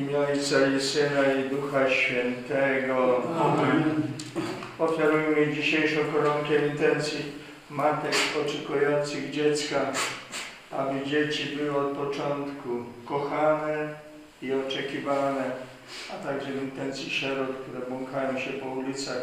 imię Ojca i Syna i Ducha Świętego. Amen. Ofiarujmy dzisiejszą koronkę intencji matek oczekujących dziecka, aby dzieci były od początku kochane i oczekiwane, a także w intencji sierot, które błąkają się po ulicach,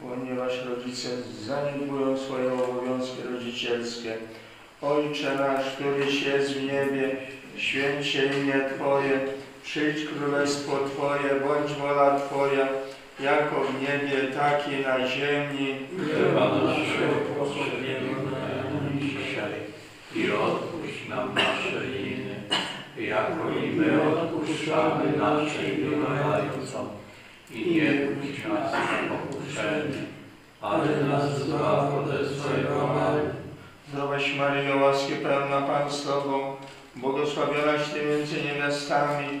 ponieważ rodzice zaniedbują swoje obowiązki rodzicielskie. Ojcze nasz, któryś jest w niebie, święć się imię Twoje, przyjdź królestwo Twoje, bądź wola Twoja, jako w niebie, tak i na ziemi. Chleba naszego powszedniego nam dzisiaj i odpuść nam nasze winy, jako i my odpuszczamy naszym winowajcom. I nie puść nas na pokuszenie, ale nas zbaw ode złego Amen. Zdrowaś Maryjo, łaski pełna Pan z Tobą, błogosławionaś Ty między niewiastami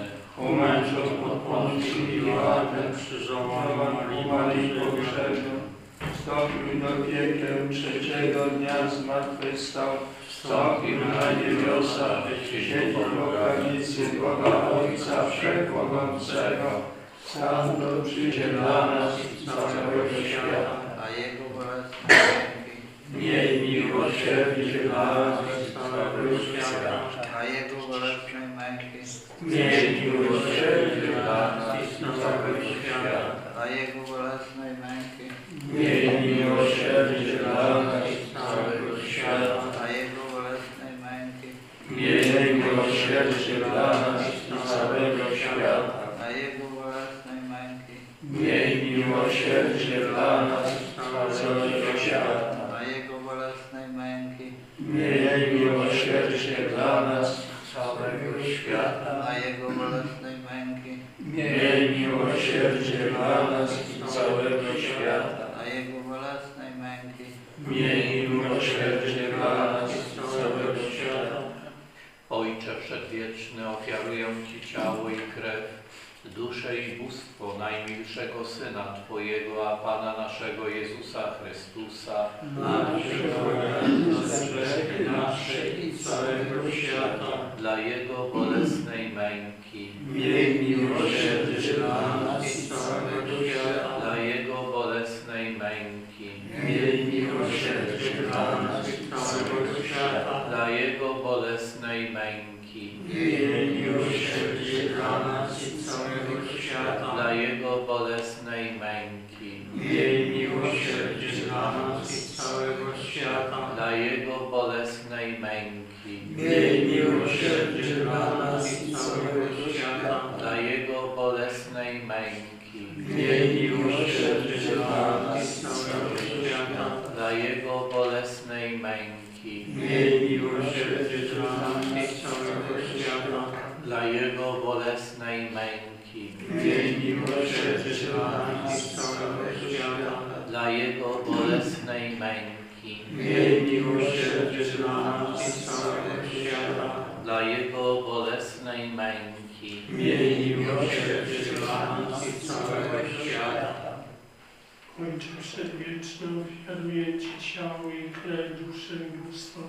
umęczał pod Poncją Piłatem, krzyżował u Marii pogrzebną, wstąpił do piekieł, trzeciego dnia zmartwychwstał, wstąpił na niebiosa, siedzi po prawicy Boga Ojca Wszechmogącego, sam do przyjdzie dla nas i całego świata. A Jego Miej miłosierdzie dla nas i całego świata. a Jego bolesne męki, męki, Miej miłosierdzie dla nas całego świata. a Jego bolesne męki, Miej miłosierdzie dla nas i całego świata. a Jego bolesne męki, Miej miłosierdzie dla nas i całego świata. Ojcze Przedwieczny, ofiaruję Ci ciało i krew, duszę i bóstwo najmilszego Syna Twojego, a Pana naszego Jezusa Chrystusa, Nasze za grzechy nasze i całego świata. dla Jego bolesnej męki, Miej miłosierdzie dla nas Przedwieczny, ofiaruję Ci ciało i krew, duszę i bóstwo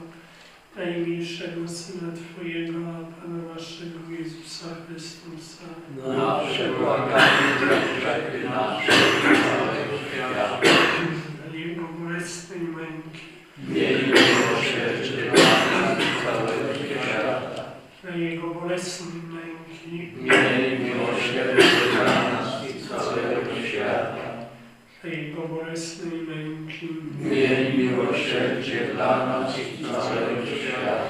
najmilszego Syna Twojego, a Pana naszego Jezusa Chrystusa. Nasze błaganie za grzechy nasze całego świata. Dla Jego bolesnej męki, Miej miłosierdzie dla nas całego świata. dla Jego bolesnej męki, Miej miłosierdzie dla nas i całego świata. Jego bolesnej męki, Miej miłosierdzie dla nas i całego świata.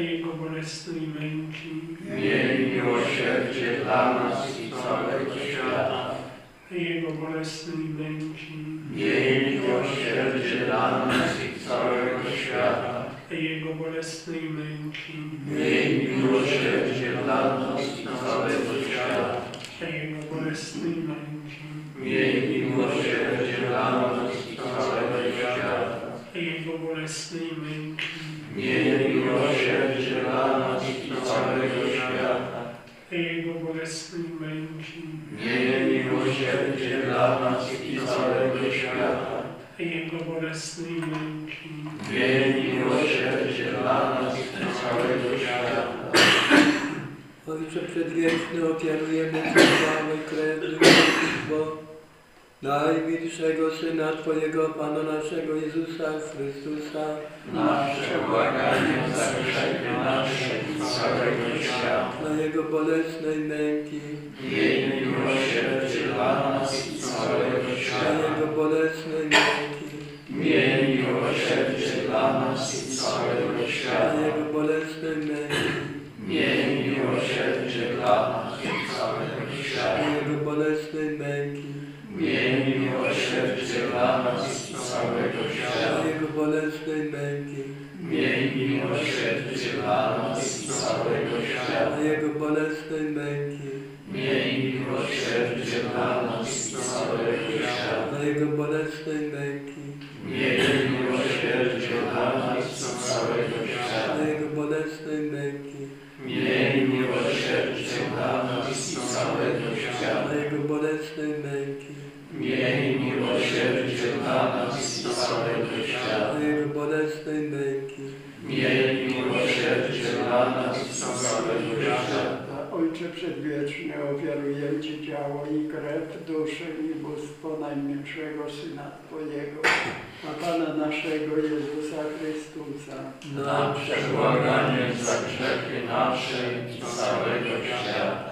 Jego bolesnej męki, Miej miłosierdzie dla nas i całego świata. bolesnej męki, Miej miłosierdzie dla nas i całego świata. Jego bolesnej męki, Miej miłosierdzie dla nas i całego świata. Jego bolesnej męki, Miej bolesnej męki, Miej miłosierdzie dla nas i całego świata. Jego bolesnej męki, Miej miłosierdzie dla nas i całego świata. Jego bolesnej męki, Miej miłosierdzie dla nas i całego świata. Ojcze Przedwieczny, ofiarujemy Ci ciało i krew, bo najmilszego Syna Twojego, Pana naszego Jezusa Chrystusa, Nasze błaganie za grzechy nasze i całego świata. na Jego bolesnej męki, Miej miłosierdzie dla nas i całego na świata. Jego bolesnej męki, Miej bolesnej męki, Miej miłosierdzie dla nas i całego świata. Jego bolesnej męki, Miej miłosierdzie dla nas i całego świata. Ojcze Przedwieczny, ofiaruję Ci ciało i krew, duszę i bóstwo najmilszego Syna Twojego, a Pana naszego Jezusa Chrystusa, Na przebłaganie za grzechy nasze i całego świata.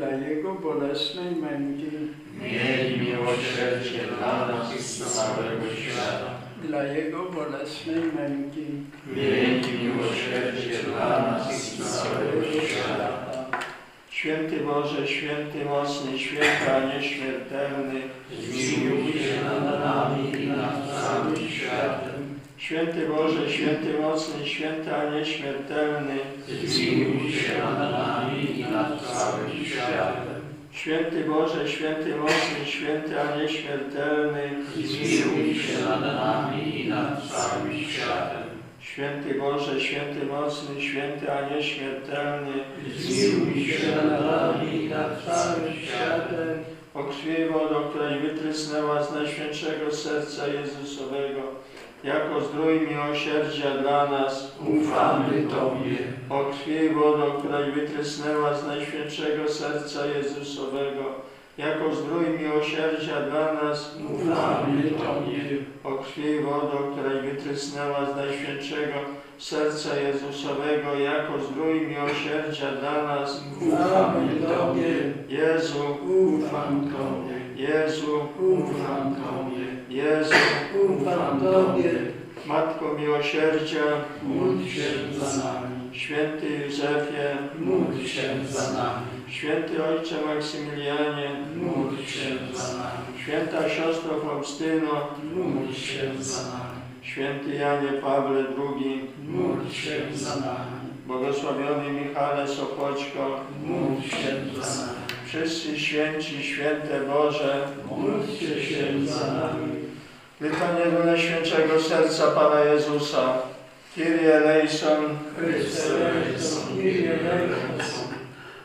Dla Jego bolesnej męki, Miej miłosierdzie dla nas i całego świata. dla Jego bolesnej męki, Miej miłosierdzie dla nas i całego świata. Święty Boże, święty mocny, święty, a nieśmiertelny, Zmiłuj się nad nami i nad całym światem. Święty Boże, święty mocny, święty, a nieśmiertelny, Zmiłuj się nad nami i nad całym światem. Święty Boże, święty mocny, święty, a nieśmiertelny, Zmiłuj się nad nami i nad całym światem. Święty Boże, święty mocny, święty, a nieśmiertelny, Zmiłuj się nad nami i nad całym światem. o krwi i wodo, której wytrysnęła z Najświętszego Serca Jezusowego, jako zdrój miłosierdzia dla nas, Ufamy Tobie. o krwi i wodo, której wytrysnęła z Najświętszego Serca Jezusowego, jako zdrój miłosierdzia dla nas, Ufamy Tobie. o krwi i wodo, której wytrysnęła z Najświętszego Serca Jezusowego, jako zdrój miłosierdzia dla nas, Ufamy Tobie. Jezu, Ufam Tobie. Jezu, Ufam Tobie. Jezu, ufam Tobie, Matko Miłosierdzia, Módl się za nami. Święty Józefie, Módl się za nami. Święty Ojcze Maksymilianie, Módl się za nami. Święta Siostro Faustyno, Módl się za nami. Święty Janie Pawle II, Módl się za nami. błogosławiony Michale Sopoćko, Módl się za nami. wszyscy święci, święte Boże, Módlcie się za nami. Litanie do Najświętszego Serca Pana Jezusa, Kyrie eleison, Chryste eleison, Kyrie eleison,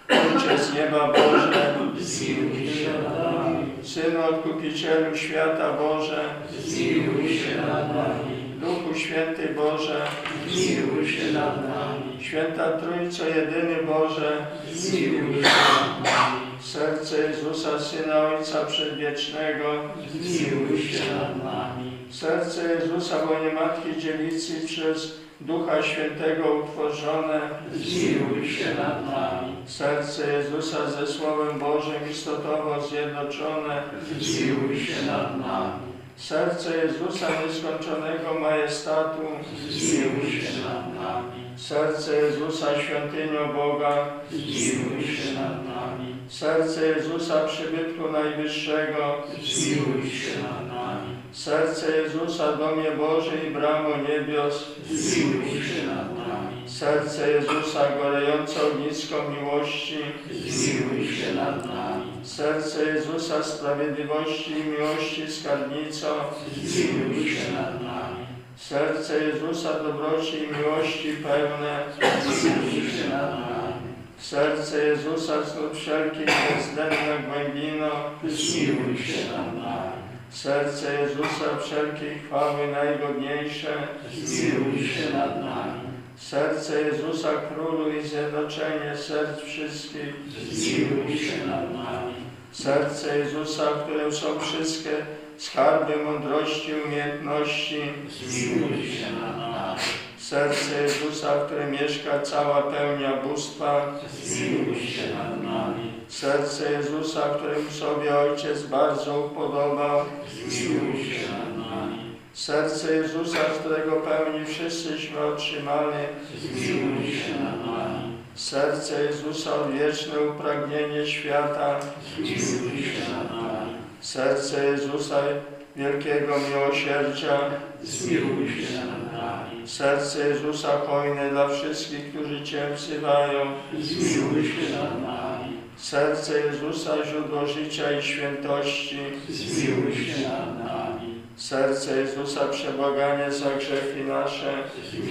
Ojcze z nieba Boże, zmiłuj się nad nami, Synu Odkupicielu świata Boże, zmiłuj się nad nami, Duchu Święty Boże, zmiłuj się nad nami, Święta Trójco Jedyny Boże, zmiłuj się nad nami, serce Jezusa, Syna Ojca Przedwiecznego, zmiłuj się nad nami, serce Jezusa, bo nie Matki Dziewicy przez Ducha Świętego utworzone, zmiłuj się nad nami, serce Jezusa ze Słowem Bożym istotowo zjednoczone, zmiłuj się nad nami, serce Jezusa nieskończonego majestatu, zmiłuj się nad nami, serce Jezusa świątynią Boga, zmiłuj się nad nami, serce Jezusa przybytku Najwyższego, zmiłuj się nad nami, serce Jezusa domie Bożej i bramo niebios, zmiłuj się nad nami, serce Jezusa gorejące ognisko miłości, zmiłuj się nad nami, serce Jezusa sprawiedliwości i miłości skarbnico, zmiłuj się nad nami, serce Jezusa dobroci i miłości pełne, serce Jezusa znów wszelkich bezwzględna głębino, zmiłuj się nad nami, serce Jezusa wszelkiej chwały najgodniejsze, zmiłuj się nad nami, serce Jezusa Królu i zjednoczenie serc wszystkich, zmiłuj się nad nami, serce Jezusa, w którym są wszystkie skarby mądrości, umiejętności, zmiłuj się nad nami, serce Jezusa, w którym mieszka cała pełnia bóstwa, zmiłuj się nad nami, serce Jezusa, którym sobie Ojciec bardzo upodobał, zmiłuj się nad nami, serce Jezusa, z którego pełni wszyscyśmy otrzymali, zmiłuj się nad nami, serce Jezusa, odwieczne upragnienie świata, zmiłuj się nad nami, serce Jezusa, wielkiego miłosierdzia, zmiłuj się nad nami, serce Jezusa, hojne dla wszystkich, którzy Cię wzywają, zmiłuj się nad nami, serce Jezusa, źródło życia i świętości, zmiłuj się nad nami, serce Jezusa, przebłaganie za grzechy nasze,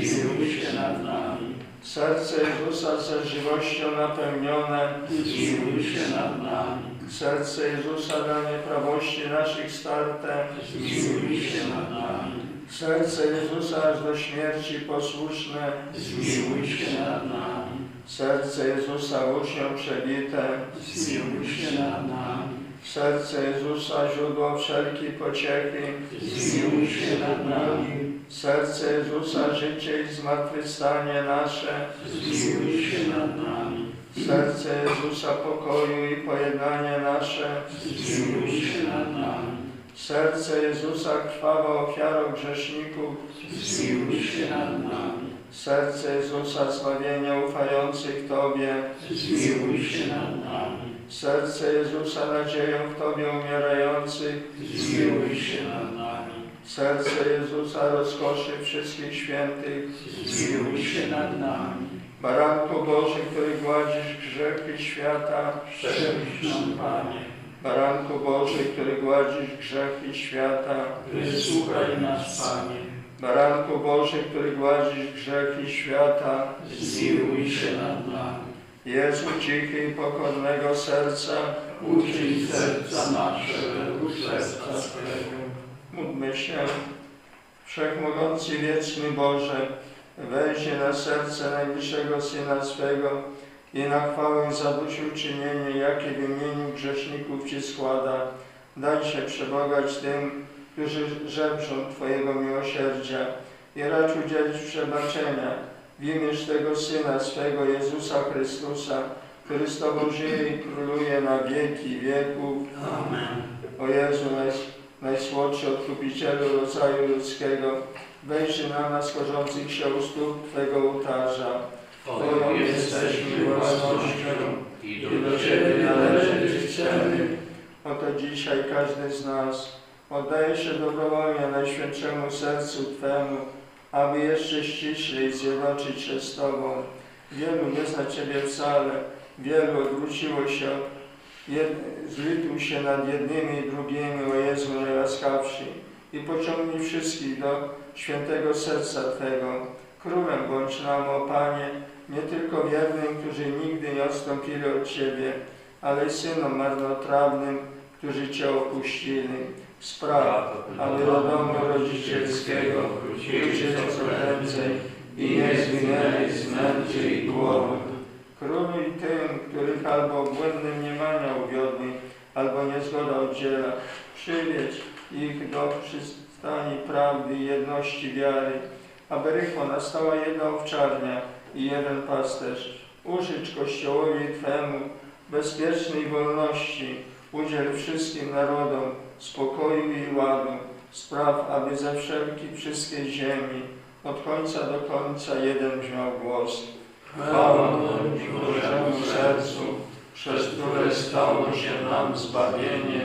zmiłuj się nad nami, serce Jezusa, ze żywością napełnione, zmiłuj się nad nami, serce Jezusa, dla nieprawości naszych starte, zmiłuj się nad nami, serce Jezusa, aż do śmierci posłuszne, zmiłuj się nad nami, serce Jezusa, uczniom przebite, zmiłuj się nad nami, serce Jezusa, źródło wszelkiej pociechy, zmiłuj się nad nami, serce Jezusa, życie i zmartwychwstanie nasze, zmiłuj się nad nami, serce Jezusa, pokoju i pojednanie nasze, zmiłuj się nad nami, serce Jezusa, krwawa ofiara grzeszników, zmiłuj się nad nami, serce Jezusa, zbawienia ufających Tobie, zmiłuj się nad nami, serce Jezusa, nadzieją w Tobie umierających, zmiłuj się nad nami, serce Jezusa, rozkoszy wszystkich świętych, zmiłuj się nad nami, Baranku Boży, który gładzisz grzechy świata, przemyśl nam Panie, Baranku Boży, który gładzisz grzechy świata, wysłuchaj nas Panie, Baranku Boży, który gładzisz grzechy świata, zmiłuj się nad nami, Jezu cichy i pokornego serca, uczyń serca nasze według serca swego. Módlmy się. Wszechmogący wieczny Boże, weźmie na serce najbliższego Syna swego i na chwałę zadośćuczynienie, jakie w imieniu grzeszników Ci składa. Daj się przebogać tym, którzy żebrzą Twojego miłosierdzia i racz udzielić przebaczenia w imię tego Syna swego Jezusa Chrystusa, który z Tobą żyje i króluje na wieki wieków. Amen. O Jezu, najsłodszy odkupicielu rodzaju ludzkiego, wejrzyj na nas korzących się u stóp Twego ołtarza. Twoją jesteśmy własnością i do Ciebie Ciebie należy należy chcemy, Oto dzisiaj każdy z nas oddaje się dobrowolnie Najświętszemu Sercu Twemu, aby jeszcze ściślej zjednoczyć się z Tobą. Wielu nie zna Ciebie wcale, wielu odwróciło się, jed, zlituł się nad jednymi i drugimi, o Jezu najłaskawszy, i pociągnij wszystkich do świętego serca Twego. Królem bądź nam, o Panie, nie tylko wiernym, którzy nigdy nie odstąpili od Ciebie, ale i synom marnotrawnym, którzy Cię opuścili. Spraw, aby do domu rodzicielskiego wrócili co prędzej i nie zginęli z męczy i głowy. Króluj tym, których albo błędne mniemania uwiodły, albo niezgoda oddziela, przywiedź ich do przystani prawdy i jedności wiary, aby rychło nastała jedna owczarnia i jeden pasterz. Użycz Kościołowi Twemu bezpiecznej wolności, udziel wszystkim narodom spokoju i ładu, spraw, aby ze wszelkiej wszystkiej ziemi, od końca do końca jeden brzmiał głos. Chwała bądź Bożemu sercu, przez które stało się nam zbawienie,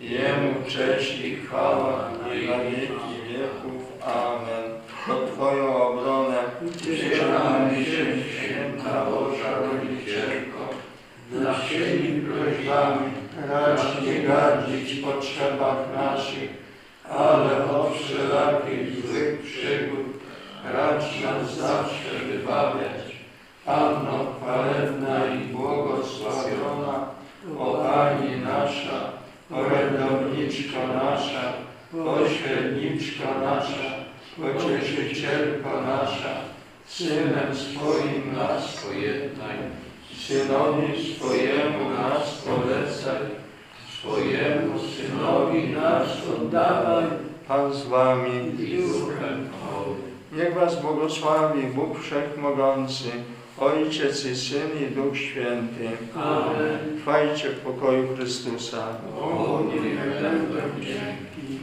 Jemu cześć i chwała na wieki wieków. Amen. O Twoją obronę Uciekamy się, święta Boża Rodzicielko, naszymi prośbami racz nie gardzić potrzebach naszych, ale od wszelakich złych przygód racz nas zawsze wybawiać. Panno chwalebna i błogosławiona, o Pani nasza, orędowniczko nasza, pośredniczko nasza, pocieszycielko nasza, Synem swoim nas pojednaj, Synowi swojemu nas polecaj, swojemu Synowi nas oddawaj Pan z Wami. i. Niech Was błogosławi Bóg Wszechmogący, Ojciec i Syn i Duch Święty. Amen. Trwajcie w pokoju Chrystusa. Bogu niech będą dzięki.